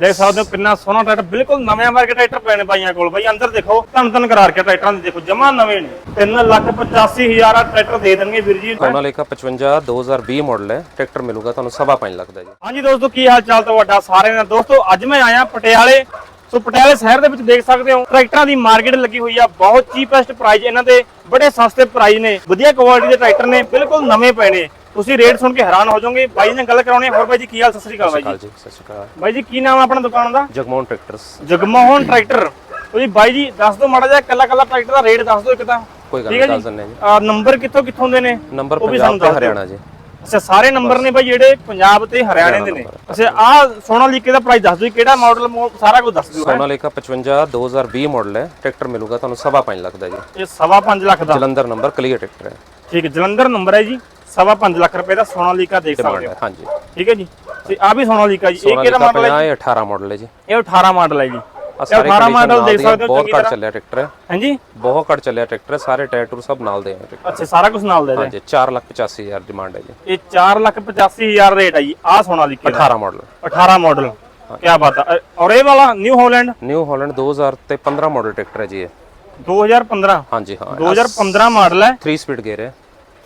ਦੇਖ ਸਕਦੇ ਹੋ ਕਿੰਨਾ ਸੋਹਣਾ ਟਰੈਕਟਰ ਬਿਲਕੁਲ ਨਵੇਂ ਵਰਗੇ ਟਰੈਕਟਰ ਪਏ ਨੇ ਬਾਈਆਂ ਕੋਲ। ਬਾਈ ਅੰਦਰ ਦੇਖੋ ਧੰਨ ਧੰਨ ਕਰਾਰ ਕੇ ਟਰੈਕਟਰਾਂ ਦੇ ਦੇਖੋ ਜਮਾ ਨਵੇਂ ਨੇ। 385000 ਆ ਟਰੈਕਟਰ ਦੇ ਦੇਣਗੇ ਵੀਰ ਜੀ। ਸੋਨਾਲੀਕਾ 55 2020 ਮਾਡਲ ਹੈ। ਟਰੈਕਟਰ ਮਿਲੂਗਾ ਤੁਹਾਨੂੰ ਸਵਾ ਪੰਜ ਲੱਖ ਦਾ ਜੀ। ਹਾਂਜੀ ਦੋਸਤੋ ਕੀ ਹਾਲ ਚਾਲ ਤੁਹਾਡਾ ਸਾਰਿਆਂ ਦਾ? ਦੋਸਤੋ ਅੱਜ ਮੈਂ ਆਇਆ ਪਟਿਆਲੇ। ਸੋ ਪਟਿਆਲੇ ਸ਼ਹਿਰ ਦੇ ਵਿੱਚ ਦੇਖ ਸਕਦੇ ਹੋ ਟਰੈਕਟਰਾਂ ਦੀ ਮਾਰਕੀਟ ਲੱਗੀ ਹੋਈ ਆ। ਬਹੁਤ ਚੀਪੈਸਟ ਪ੍ਰਾਈਸ ਇਹਨਾਂ ਦੇ ਬੜੇ ਸਸਤੇ ਪ੍ਰਾਈਸ ਨੇ। ਵਧੀਆ ਕੁਆਲਿਟੀ ਦੇ ਟਰੈਕਟਰ ਨੇ ਬਿਲਕੁਲ ਨਵੇਂ ਪਏ ਨੇ। ਤੁਸੀਂ ਰੇਟ ਸੁਣ ਕੇ ਹੈਰਾਨ ਹੋ ਜਾਓਗੇ। ਬਾਈ ਨਾਲ ਗੱਲ ਕਰਾਉਣੀ ਹੋਰ ਬਾਈ ਜੀ ਕੀ ਹਾਲ? ਸਤਿ ਸ੍ਰੀ ਅਕਾਲ ਬਾਈ ਜੀ। ਸਤਿ ਸ਼੍ਰੀ ਅਕਾਲ ਬਾਈ ਜੀ ਕੀ ਨਾਮ ਆਪਣਾ ਦੁਕਾਨ ਦਾ? ਜਗਮੋਹਨ ਟਰੈਕਟਰਸ। ਜਗਮੋਹਨ ਟਰੈਕਟਰ। ਉਹ ਜੀ ਬਾਈ ਜੀ ਦੱਸ ਦਿਓ ਮਾੜਾ ਜਿਹਾ ਕੱਲਾ ਕੱਲਾ ਟਰੈਕਟਰ ਦਾ ਰੇਟ ਦੱਸ ਦਿਓ ਇੱਕ ਤਾਂ। ਕੋਈ ਗੱਲ ਨਹੀਂ। ਦੱਸ ਦਿੰਦੇ ਹਾਂ ਜੀ। ਆ ਨੰਬਰ ਕਿੱਥੋਂ ਕਿੱਥੋਂ ਦੇ ਨੇ? ਨੰਬਰ ਪੰਜਾਬ ਤੇ। ਹਰਿਆਣਾ ਜੀ। ਅੱਛਾ ਸਾਰੇ ਨੰਬਰ ਨੇ ਬਾਈ ਜਿਹੜੇ ਪੰਜਾਬ ਤੇ ਹਰਿਆਣੇ ਦੇ ਨੇ। ਅੱਛਾ ਆ ਸੋਨਾਲੀਕੇ ਦਾ ਪ੍ਰਾਈਸ ਦੱਸ ਦਿਓ। ਕਿਹੜਾ ਮਾਡਲ ਸਾਰਾ ਕੁਝ ਦੱਸ ਦਿਓ। ਸੋਨਾਲੀਕਾ 55 2020 ਮਾਡਲ ਹੈ। ਟਰੈਕਟਰ ਮਿਲੂਗਾ ਤੁਹਾਨੂੰ ਸਵਾ ਪੰਜ ਲੱਖ ਦਾ ਜੀ। ਇਹ ਸਵਾ ਪੰਜ ਲੱਖ ਦਾ। ਜਲੰਧਰ ਨੰਬਰ ਕਲੀਅਰ ਟਰੈਕਟਰ ਹੈ। ਠੀਕ ਹੈ ਜਲੰਧਰ ਨੰਬਰ ਹੈ ਜੀ। ਸਵਾ ਪੰਜ ਲੱਖ ਰੁਪਏ ਦਾ ਸੋਨਾਲੀਕਾ ਦੇਖ ਡਿਮਾਂਡ ਸਕਦੇ ਹੋ। ਹਾਂਜੀ। ਠੀਕ ਹੈ ਜੀ? ਤੇ ਆ ਵੀ ਸੋਨਾਲੀਕਾ ਜੀ। ਇਹ ਕਿਹੜਾ ਮਾਡਲ ਹੈ 50 ਇਹ 18 ਮਾਡਲ ਹੈ ਜੀ। ਇਹ 18 ਮਾਡਲ ਹੈ ਜੀ। ਆ ਇਹ ਸਾਰੇ 18 condition ਮਾਡਲ ਦੇਖ ਸਕਦੇ ਹੋ ਬਹੁਤ ਘੱਟ ਚੱਲਿਆ ਟਰੈਕਟਰ ਹੈ ਹਾਂਜੀ? ਬਹੁਤ ਘੱਟ ਚੱਲਿਆ ਟਰੈਕਟਰ ਹੈ ਸਾਰੇ ਟਾਇਰ ਸਭ ਨਾਲ ਦੇ ਟਰੈਕਟਰ ਅੱਛਾ ਸਾਰਾ ਕੁਝ ਨਾਲ ਦੇ ਦੇ ਹਾਂਜੀ 4 ਲੱਖ 85 ਹਜ਼ਾਰ ਡਿਮਾਂਡ ਹੈ ਜੀ। ਇਹ 485000 ਰੇਟ ਹੈ ਜੀ ਆ ਸੋਨਾਲੀਕੇ ਦਾ। 18 ਮਾਡਲ 18 ਮਾਡਲ ਕੀ ਬਾਤ ਹੈ ਔਰ ਇਹ ਵਾਲਾ ਨਿਊ ਹਾਲੈਂਡ ਨਿਊ ਹਾਲੈਂਡ 2000 ਤੇ 15 ਮਾਡਲ ਟਰੈਕਟਰ ਹੈ ਜੀ ਇਹ। 2015 ਹਾਂਜੀ ਹਾਂ। 2015 ਮਾਡਲ ਹੈ। 3 ਸਪੀਡ ਗੇਅਰ ਹੈ।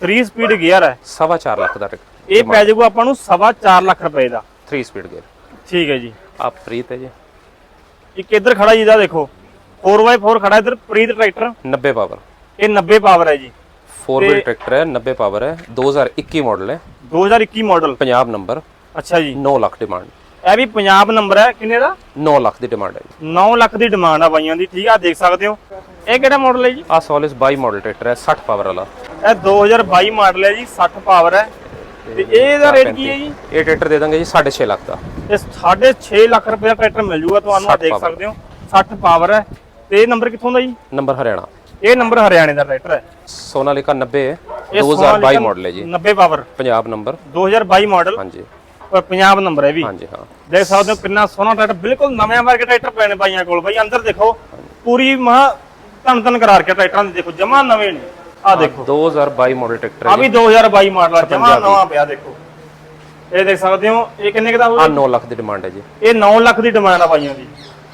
3 ਸਪੀਡ ਗੀਅਰ ਹੈ। ਸਵਾ ਲੱਖ ਦਾ ਇਹ ਪੈ ਜਾਊਗਾ ਆਪਾਂ ਨੂੰ ਸਵਾ ਲੱਖ ਰੁਪਏ ਦਾ। 3 ਸਪੀਡ ਗੇਅਰ ਠੀਕ ਹੈ ਜੀ। ਆ ਪ੍ਰੀਤ ਹੈ ਜੀ। ਇੱਕ ਇੱਧਰ ਖੜਾ ਜੀ ਦਾ ਦੇਖੋ। 4x4 ਖੜਾ ਇੱਧਰ ਪ੍ਰੀਤ ਟਰੈਕਟਰ 90 ਪਾਵਰ ਇਹ 90 ਪਾਵਰ ਹੈ ਜੀ। 4 ਵੀਲ ਟਰੈਕਟਰ ਹੈ 90 ਪਾਵਰ ਹੈ। 2021 ਮਾਡਲ ਹੈ। 2021 ਮਾਡਲ ਪੰਜਾਬ ਨੰਬਰ ਅੱਛਾ ਜੀ। 9 ਲੱਖ ਡਿਮਾਂਡ ਇਹ ਵੀ ਪੰਜਾਬ ਨੰਬਰ ਹੈ। ਕਿੰਨੇ ਦਾ? 9 ਲੱਖ ਦੀ ਡਿਮਾਂਡ ਹੈ ਜੀ। 9 ਲੱਖ ਦੀ ਡਿਮਾਂਡ ਆ ਬਾਈਆਂ ਦੀ। ਠੀਕ ਆ ਦੇਖ ਸਕਦੇ ਹੋ। ਇਹ ਕਿਹੜਾ ਮਾਡਲ ਹੈ ਜੀ? ਆ ਸੋਲਿਸ 22 ਮਾਡਲ ਟਰੈਕਟਰ ਹੈ 60 ਪਾਵਰ ਵਾਲਾ। ਇਹ 2022 ਮਾਡਲ ਹੈ ਜੀ 60 ਪਾਵਰ ਹੈ। ਤੇ ਇਹਦਾ ਰੇਟ ਕੀ ਹੈ ਜੀ? ਇਹ ਟਰੈਕਟਰ ਦੇ ਦਾਂਗੇ ਜੀ 6.5 ਲੱਖ ਦਾ। ਇਹ 6.5 ਲੱਖ ਰੁਪਏ ਦਾ ਟਰੈਕਟਰ ਮਿਲ ਜੂਗਾ ਤੁਹਾਨੂੰ ਆ 60 ਦੇਖ। ਸਕਦੇ ਹੋ। 60 ਪਾਵਰ ਹੈ। ਤੇ ਇਹ ਨੰਬਰ ਕਿੱਥੋਂ ਦਾ ਜੀ? ਨੰਬਰ ਹਰਿਆਣਾ। ਇਹ ਨੰਬਰ ਹਰਿਆਣੇ ਦਾ ਟਰੈਕਟਰ ਹੈ। ਸੋਨਾਲੀਕਾ 90 ਹੈ ਇਹ 2022 ਸੋਨਾਲੀਕਾ ਮਾਡਲ ਹੈ ਜੀ। 90 ਪਾਵਰ ਪੰਜਾਬ ਨੰਬਰ। 2022 ਮਾਡਲ ਹਾਂਜੀ। ਪੰਜਾਬ ਨੰਬਰ ਹੈ ਵੀ। ਹਾਂਜੀ ਹਾਂ। ਦੇਖ ਸਕਦੇ ਹੋ ਕਿੰਨਾ ਸੋਹਣਾ ਟਰੈਕਟਰ ਬਿਲਕੁਲ ਨਵੇਂ ਵਰਗੇ ਟਰੈਕਟਰ ਨੇ ਬਾਈਆਂ ਕੋਲ। ਬਾਈ ਅੰਦਰ ਦੇਖੋ ਪੂਰੀ ਮਹਾ ਧੰਨ ਧੰਨ ਕਰਾਰ ਕੇ ਟਰੈਕਟਰਾਂ ਦੇ ਦੇਖੋ ਜਮਾ ਨਵੇਂ ਨੇ। ਆ ਦੇਖੋ। 2022 ਮਾਡਲ ਟਰੈਕਟਰ ਆ ਹੈ ਵੀ 2022 ਮਾਡਲ ਆ ਜਮਾ ਨਵਾਂ ਪਿਆ ਦੇਖੋ। ਇਹ ਦੇਖ ਸਕਦੇ ਹੋ ਇਹ ਕਿੰਨੇ ਕੁ ਦਾ ਆ ਹੋਊਗਾ 9 ਲੱਖ ਦੀ ਡਿਮਾਂਡ ਹੈ ਜੀ। ਇਹ 9 ਲੱਖ ਦੀ ਡਿਮਾਂਡ ਆ ਬਾਈਆਂ ਦੀ।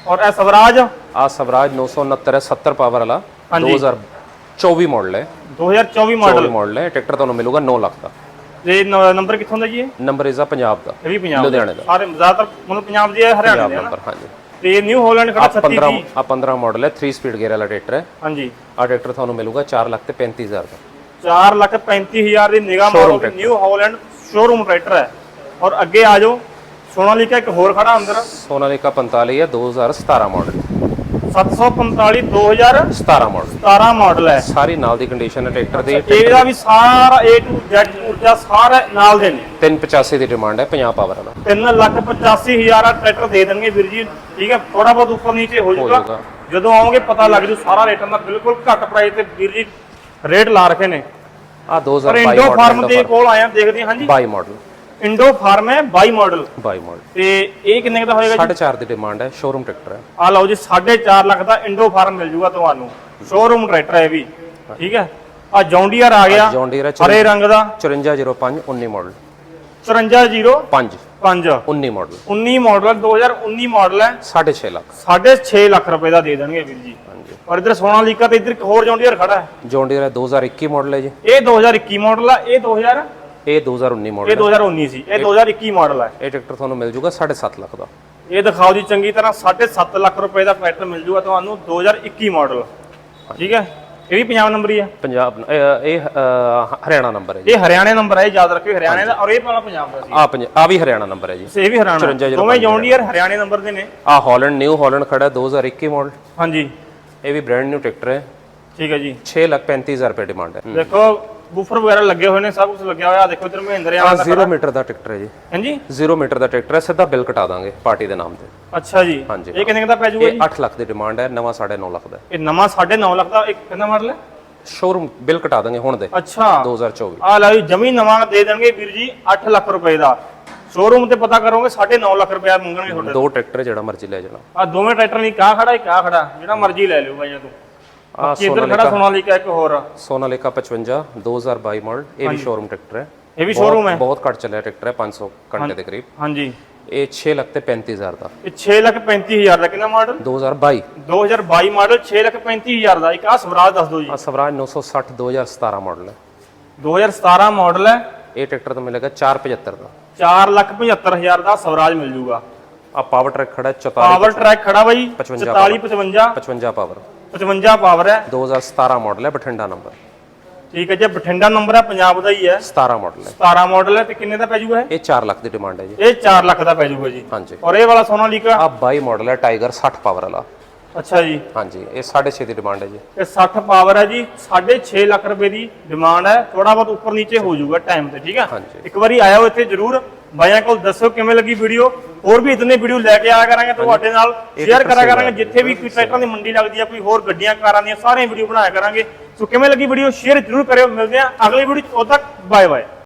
ਔਰ ਇਹ ਸਵਰਾਜ? ਆ ਸਵਰਾਜ 969 ਹੈ 70 ਪਾਵਰ ਵਾਲਾ। ਹਾਂਜੀ। 2024 ਮਾਡਲ ਹੈ। 2024 ਮਾਡਲ 24 ਮਾਡਲ ਹੈ ਟਰੈਕਟਰ ਤੁਹਾਨੂੰ ਮਿਲੂਗਾ 9 ਲੱਖ ਦਾ। ਤੇ ਨ- ਨੰਬਰ ਕਿੱਥੋਂ ਦਾ ਜੀ ਇਹ? ਨੰਬਰ ਇਜ਼ ਆ ਪੰਜਾਬ ਦਾ। ਇਹ ਵੀ ਪੰਜਾਬ ਲੁਧਿਆਣੇ ਦਾ। ਸਾਰੇ ਜ਼ਿਆਦਾਤਰ ਮਤਲਬ ਪੰਜਾਬ ਦੇ ਹਰਿਆਣੇ ਦੇ। ਨੰਬਰ ਹਾਂਜੀ। ਤੇ ਨਿਊ ਹਾਲੈਂਡ ਖੜਾ ਆ 36 15 ਜੀ ਆ 15 ਮਾਡਲ ਹੈ 3 ਸਪੀਡ ਗੇਅਰ ਵਾਲਾ ਟਰੈਕਟਰ ਹੈ। ਹਾਂਜੀ। ਆ ਟਰੈਕਟਰ ਤੁਹਾਨੂੰ ਮਿਲੂਗਾ 4 ਲੱਖ ਤੇ 35000 ਦਾ। 4 ਲੱਖ 35000 ਦੀ ਨਿਗਾਹ ਮਾਰੋ ਕਿ ਨਿਊ ਹਾਲੈਂਡ ਸ਼ੋਰੂਮ ਟਰੈਕਟਰ ਹੈ। ਔਰ ਅੱਗੇ ਆ ਜਾਓ ਸੋਨਾਲੀਕਾ ਇੱਕ ਹੋਰ ਖੜਾ ਅੰਦਰ। ਸੋਨਾਲੀਕਾ 45 ਹੈ 2017 ਮਾਡਲ 745 2017 17 ਮਾਡਲ ਮਾਡਲ ਹੈ। ਸਾਰੀ ਨਾਲ ਦੀ ਕੰਡੀਸ਼ਨ ਹੈ ਟਰੈਕਟਰ ਦੀ। ਇਹਦਾ ਵੀ ਸਾਰਾ A to Z ਊਰਜਾ ਸਾਰਾ ਨਾਲ ਦੇ ਨੇ। 385 ਦੀ ਡਿਮਾਂਡ ਹੈ 50 ਪਾਵਰ ਵਾਲਾ 3 ਲੱਖ 85000 ਆ ਟਰੈਕਟਰ ਦੇ ਦੇਣਗੇ ਵੀਰ ਜੀ। ਠੀਕ ਹੈ ਥੋੜਾ ਬਹੁਤ ਉੱਪਰ ਨੀਚੇ ਹੋ ਜਾਊਗਾ। ਜਦੋਂ ਆਓਗੇ ਪਤਾ ਲੱਗ ਜੂ ਸਾਰਾ ਰੇਟਾਂ ਦਾ ਬਿਲਕੁਲ ਘੱਟ ਪ੍ਰਾਈਸ ਤੇ ਵੀਰ ਜੀ ਰੇਟ ਲਾ ਰੱਖੇ ਨੇ। ਆ ਪਰ 2022 ਇੰਡੋ ਫਾਰਮ ਮਾਡਲ ਦੇ ਕੋਲ ਆਇਆ ਦੇਖਦੇ ਹਾਂ ਹਾਂਜੀ। 22 ਮਾਡਲ ਇੰਡੋ ਫਾਰਮ ਹੈ 22 ਮਾਡਲ। 22 ਮਾਡਲ। ਤੇ ਇਹ ਕਿੰਨੇ ਦਾ ਹੋਏਗਾ ਜੀ? 4.5 ਦੀ ਡਿਮਾਂਡ ਹੈ ਸ਼ੋਰੂਮ ਟਰੈਕਟਰ ਹੈ। ਆ ਲਓ ਜੀ 4.5 ਲੱਖ ਦਾ ਇੰਡੋ ਫਾਰਮ ਮਿਲ ਜੂਗਾ ਤੁਹਾਨੂੰ। ਸ਼ੋਰੂਮ ਟਰੈਕਟਰ ਹੈ ਵੀ। ਠੀਕ ਹੈ? ਆ ਜੌਂਡੀਅਰ ਆ ਗਿਆ ਜੌਨ ਡੀਅਰ ਹੈ ਹਰੇ ਰੰਗ ਦਾ। 5405 19 ਮਾਡਲ 5405 5 19 ਮਾਡਲ 19 ਮਾਡਲ 2019 ਮਾਡਲ ਹੈ। 6.5 ਲੱਖ। 6.5 ਲੱਖ ਰੁਪਏ ਦਾ ਦੇ ਦੇਣਗੇ ਵੀਰ ਜੀ। ਔਰ ਇਧਰ ਸੋਨਾਲੀਕਾ ਤੇ ਇਧਰ ਇੱਕ ਹੋਰ ਜੌਂਡੀਅਰ ਖੜਾ ਹੈ। ਜੌਨ ਡੀਅਰ ਹੈ 2021 ਮਾਡਲ ਹੈ ਜੀ। ਇਹ 2021 ਮਾਡਲ ਆ ਇਹ 2000 ਇਹ 2019 ਇਹ ਮਾਡਲ ਹੈ 2019 ਸੀ। ਇਹ 2021 ਮਾਡਲ ਹੈ। ਇਹ ਟਰੈਕਟਰ ਤੁਹਾਨੂੰ ਮਿਲ ਜੂਗਾ 7.5 ਲੱਖ ਦਾ। ਇਹ ਦਿਖਾਓ ਜੀ ਚੰਗੀ ਤਰ੍ਹਾਂ 7.5 ਲੱਖ ਰੁਪਏ ਦਾ ਟਰੈਕਟਰ ਮਿਲ ਜੂਗਾ ਤੁਹਾਨੂੰ 2021 ਮਾਡਲ ਠੀਕ ਹੈ? ਇਹ ਵੀ ਪੰਜਾਬ ਨੰਬਰ ਹੀ ਹੈ। ਪੰਜਾਬ ਇਹ ਇਹ, ਹਰਿਆਣਾ ਨੰਬਰ ਹੈ ਜੀ। ਇਹ ਹਰਿਆਣੇ ਨੰਬਰ ਹੈ ਇਹ ਯਾਦ ਰੱਖਿਓ ਹਰਿਆਣੇ ਦਾ ਔਰ ਇਹ ਵਾਲਾ ਪੰਜਾਬ ਦਾ ਸੀ। ਆ ਪੰਜ ਆ ਵੀ ਹਰਿਆਣਾ ਨੰਬਰ ਹੈ ਜੀ। ਇਹ ਵੀ ਹਰਿਆਣਾ। 54 ਦੋਵੇਂ ਜੌਂਡੀਅਰ ਹਰਿਆਣੇ ਨੰਬਰ ਦੇ ਨੇ। ਆ ਹਾਲੈਂਡ ਨਿਊ ਹਾਲੈਂਡ ਖੜਾ ਹੈ 2021 ਮਾਡਲ ਹਾਂਜੀ। ਇਹ ਵੀ ਬ੍ਰਾਂਡ ਨਿਊ ਟਰੈਕਟਰ ਹੈ। ਠੀਕ ਹੈ ਜੀ। 6 ਲੱਖ 35000 ਰੁਪਏ ਡਿਮਾਂਡ ਹੈ। ਦੇਖੋ ਬੂਫਰ ਵਗੈਰਾ ਲੱਗੇ ਹੋਏ ਨੇ ਸਭ ਕੁਝ ਲੱਗਿਆ ਹੋਇਆ। ਦੇਖੋ ਇਧਰ ਮਹਿੰਦਰ ਆ ਆ 0 ਮੀਟਰ ਦਾ ਟਰੈਕਟਰ ਹੈ ਜੀ। ਹਾਂਜੀ? 0 ਮੀਟਰ ਦਾ ਟਰੈਕਟਰ ਹੈ ਸਿੱਧਾ ਬਿੱਲ ਕਟਾ ਦਾਂਗੇ ਪਾਰਟੀ ਦੇ ਨਾਮ ਤੇ। ਅੱਛਾ ਜੀ। ਹਾਂਜੀ, ਇਹ ਕਿੰਨੇ ਕੁ ਦਾ ਪੈ ਜਾਊਗਾ ਇਹ ਜੀ? 8 ਲੱਖ ਦੀ ਡਿਮਾਂਡ ਹੈ ਨਵਾਂ 9.5 ਲੱਖ ਦਾ ਇਹ ਨਵਾਂ 9.5 ਲੱਖ ਦਾ ਇੱਕ ਕਿੰਨਾ ਮਾਡਲ ਹੈ? ਸ਼ੋਰੂਮ ਬਿੱਲ ਕਟਾ ਦਾਂਗੇ ਹੁਣ ਦੇ ਅੱਛਾ। 2024 ਆ ਲੈ ਜੀ ਜਮੀ ਨਵਾਂ ਦੇ ਦੇਣਗੇ ਵੀਰ ਜੀ 8 ਲੱਖ ਰੁਪਏ ਦਾ। ਸ਼ੋਰੂਮ ਤੇ ਪਤਾ ਕਰੋਗੇ 9.5 ਲੱਖ ਰੁਪਏ ਮੰਗਣਗੇ ਤੁਹਾਡੇ ਦੋ ਟਰੈਕਟਰ ਜਿਹੜਾ ਮਰਜ਼ੀ ਲੈ ਜਾਣਾ। ਆ ਦੋਵੇਂ ਟਰੈਕਟਰ ਨਹੀਂ ਕਾ ਖੜਾ ਇੱਕ ਆ ਖੜਾ। ਜਿਹੜਾ ਮਰਜ਼ੀ ਲੈ ਲਿਓ ਬਾਈਆਂ ਤੋਂ। ਆ ਇੱਧਰ ਖੜਾ ਸੋਨਾਲੀਕਾ ਇੱਕ ਹੋਰ। ਆ। ਸੋਨਾਲੀਕਾ 55 2022 ਮਾਡਲ ਇਹ ਵੀ ਸ਼ੋਰੂਮ ਟਰੈਕਟਰ ਹੈ। ਇਹ ਵੀ ਸ਼ੋਰੂਮ ਹੈ। ਬਹੁਤ ਘੱਟ ਚੱਲਿਆ ਟਰੈਕਟਰ ਹੈ 500 ਘੰਟੇ ਦੇ ਕਰੀਬ। ਹਾਂਜੀ। ਇਹ 6 ਲੱਖ ਤੇ 35000 ਦਾ। ਇਹ 635000 ਦਾ ਕਿੰਨਾ ਮਾਡਲ 2022 2022 ਮਾਡਲ 635000 ਦਾ। ਇੱਕ ਆ ਸਵਰਾਜ ਦੱਸ ਦਿਓ ਜੀ। ਆ ਸਵਰਾਜ 960 2017 ਮਾਡਲ ਹੈ। 2017 ਮਾਡਲ ਹੈ। ਇਹ ਟਰੈਕਟਰ ਤਾਂ ਮਿਲੇਗਾ 475 ਦਾ। 475000 ਦਾ ਸਵਰਾਜ ਮਿਲ ਜੂਗਾ। ਆ ਪਾਵਰ ਟਰੈਕ ਖੜਾ ਹੈ 44 ਪਾਵਰ ਟਰੈਕ ਖੜਾ ਬਾਈ। 55 44 55 55 ਪਾਵਰ 55 ਪਾਵਰ ਹੈ। 2017 ਮਾਡਲ ਹੈ ਬਠਿੰਡਾ ਨੰਬਰ ਠੀਕ ਹੈ ਜੀ ਬਠਿੰਡਾ ਨੰਬਰ ਹੈ ਪੰਜਾਬ ਦਾ ਹੀ ਹੈ। 17 ਮਾਡਲ ਹੈ। 17 ਮਾਡਲ ਹੈ ਤੇ ਕਿੰਨੇ ਦਾ ਪੈ ਜੂਗਾ ਇਹ? ਇਹ 4 ਲੱਖ ਦੀ ਡਿਮਾਂਡ ਹੈ ਜੀ। ਇਹ 4 ਲੱਖ ਦਾ ਪੈ ਜੂਗਾ ਜੀ। ਹਾਂਜੀ। ਔਰ ਇਹ ਵਾਲਾ ਸੋਨਾਲੀਕਾ ਆ 22 ਮਾਡਲ ਹੈ ਟਾਈਗਰ 60 ਪਾਵਰ ਵਾਲਾ। ਅੱਛਾ ਜੀ। ਹਾਂਜੀ ਇਹ 6.5 ਦੀ ਡਿਮਾਂਡ ਹੈ ਜੀ। ਇਹ 60 ਪਾਵਰ ਹੈ ਜੀ 6.5 ਲੱਖ ਰੁਪਏ ਦੀ ਡਿਮਾਂਡ ਹੈ। ਥੋੜਾ ਬਹੁਤ ਉੱਪਰ ਨੀਚੇ ਹੋ ਜਾਊਗਾ ਟਾਈਮ ਤੇ ਠੀਕ ਹੈ। ਇੱਕ ਵਾਰੀ ਆਇਓ ਇੱਥੇ ਜਰੂਰ। ਬਾਈਆਂ ਕੋਲ ਦੱਸੋ ਕਿਵੇਂ ਲੱਗੀ ਵੀਡੀਓ ਹੋਰ ਵੀ ਇਤਨੇ ਵੀਡੀਓ ਲੈ ਕੇ ਆਇਆ ਕਰਾਂਗੇ ਤੁਹਾਡੇ ਨਾਲ ਸ਼ੇਅਰ ਕਰਿਆ ਕਰਾਂਗੇ। ਜਿੱਥੇ ਵੀ ਕੋਈ ਟਰੈਕਟਰਾਂ ਦੀ ਮੰਡੀ ਲੱਗਦੀ ਆ ਕੋਈ ਹੋਰ ਗੱਡੀਆਂ ਕਾਰਾਂ ਦੀਆਂ ਸਾਰੀਆਂ ਵੀਡੀਓ ਬਣਾਇਆ ਕਰਾਂਗੇ। ਸੋ ਕਿਵੇਂ ਲੱਗੀ ਵੀਡੀਓ ਸ਼ੇਅਰ ਜਰੂਰ ਕਰਿਓ। ਮਿਲਦੇ ਆ ਅਗਲੀ ਵੀਡੀਓ ਚ। ਉਦੋਂ ਤੱਕ ਬਾਏ ਬਾਏ